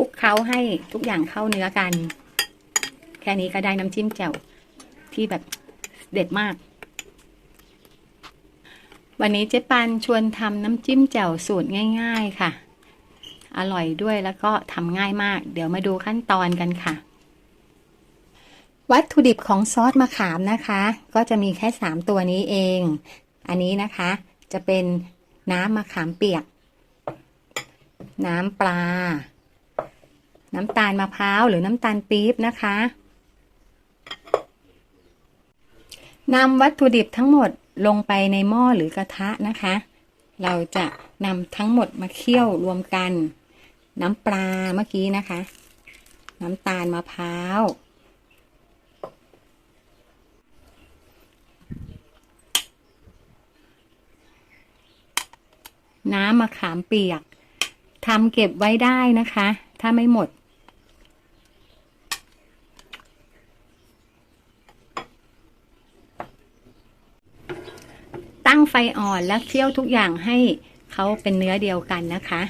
คลุกเคล้าให้ทุกอย่างเข้าเนื้อกัน แค่นี้ก็ได้น้ำจิ้มแจ่วที่แบบเด็ดมาก วันนี้เจ๊ปันชวนทำน้ำจิ้มแจ่วสูตรง่าย ๆค่ะ อร่อยด้วยแล้วก็ทำง่ายมาก เดี๋ยวมาดูขั้นตอนกันค่ะ วัตถุดิบของซอสมะขามนะคะ ก็จะมีแค่ 3 ตัวนี้เอง อันนี้นะคะ จะเป็นน้ำมะขามเปียก น้ำปลา น้ำตาลมะพร้าวหรือน้ำตาลปี๊บนะคะนำวัตถุดิบทั้งหมดลงไปในหม้อหรือกระทะนะคะ เราจะนำทั้งหมดมาเคี่ยวรวมกัน น้ำปลาเมื่อกี้นะคะ น้ำตาลมะพร้าว น้ำมะขามเปียกทำเก็บไว้ได้นะคะ ถ้าไม่หมด งไฟอ่อนแล้วเคี่ยวทุกอย่างให้เขาเป็นเนื้อเดียวกันนะคะ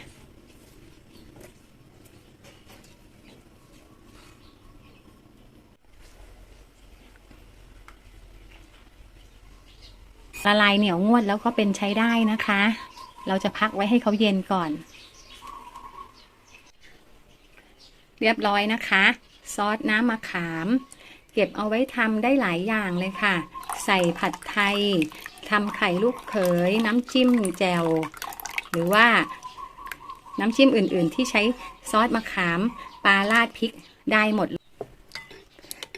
ละลายเหนียวงวดแล้วก็เป็นใช้ได้นะคะ เราจะพักไว้ให้เขาเย็นก่อน เรียบร้อยนะคะ ซอสน้ำมะขาม เก็บเอาไว้ทำได้หลายอย่างเลยค่ะ ใส่ผัดไทย ทำไข่ลูกเขยน้ำจิ้มแจ่วหรือว่าน้ำจิ้มอื่นๆ ที่ใช้ซอสมะขามปลาราดพริกได้หมด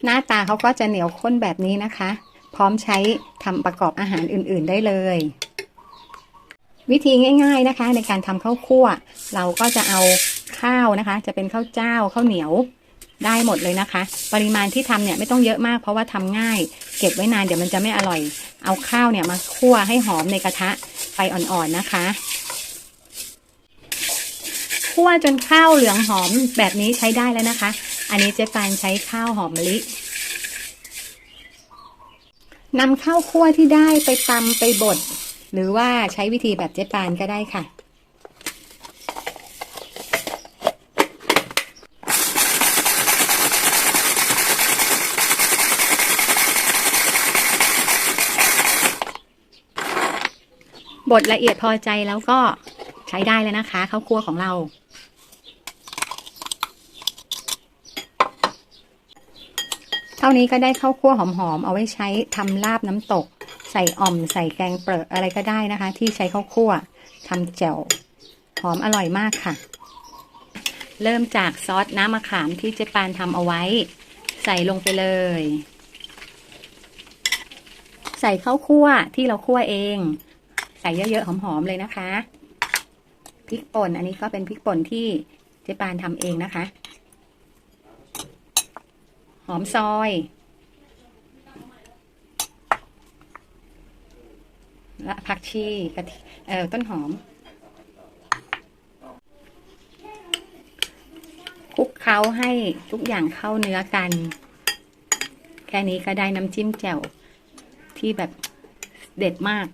หน้าตาเขาก็จะเหนียวข้นแบบนี้นะคะ พร้อมใช้ทำประกอบอาหารอื่นๆได้เลย วิธีง่าย ๆนะคะ ในการทำข้าวคั่ว เราก็จะเอาข้าวนะคะ จะเป็นข้าวเจ้าข้าวเหนียว ได้หมดเลยนะคะ ปริมาณที่ทำเนี่ยไม่ต้องเยอะมาก เพราะว่าทำง่าย เก็บไว้นานเดี๋ยวมันจะไม่อร่อย เอาข้าวเนี่ยมาคั่วให้หอมในกระทะไฟอ่อนๆนะคะคั่วจนข้าวเหลืองหอมแบบนี้ใช้ได้แล้วนะคะ อันนี้เจ๊ปานใช้ข้าวหอมมะลินำข้าวคั่วที่ได้ไปตำไปบดหรือว่าใช้วิธีแบบเจ๊ปานก็ได้ค่ะ บดละเอียดพอใจแล้วก็ใช้ได้แล้วนะคะข้าวคั่วของเรา เท่านี้ก็ได้ข้าวคั่วหอมๆเอาไว้ใช้ทำลาบน้ำตก ใส่อ่อมใส่แกงเปรอะอะไรก็ได้นะคะ ที่ใช้ข้าวคั่วทำแจ่วหอมอร่อยมากค่ะ เริ่มจากซอสน้ำมะขามที่เจ๊ปานทำเอาไว้ ใส่ลงไปเลย ใส่ข้าวคั่วที่เราคั่วเอง ใส่เยอะๆหอมๆเลยนะคะพริกป่นอันนี้ก็เป็นพริกป่นที่เจ๊ปานทำเองนะคะ หอมซอย และผักชีกระเอ่อต้นหอมคลุกเคล้าให้ทุกอย่างเข้าเนื้อกัน แค่นี้ก็ได้น้ำจิ้มแจ่วที่แบบเด็ดมาก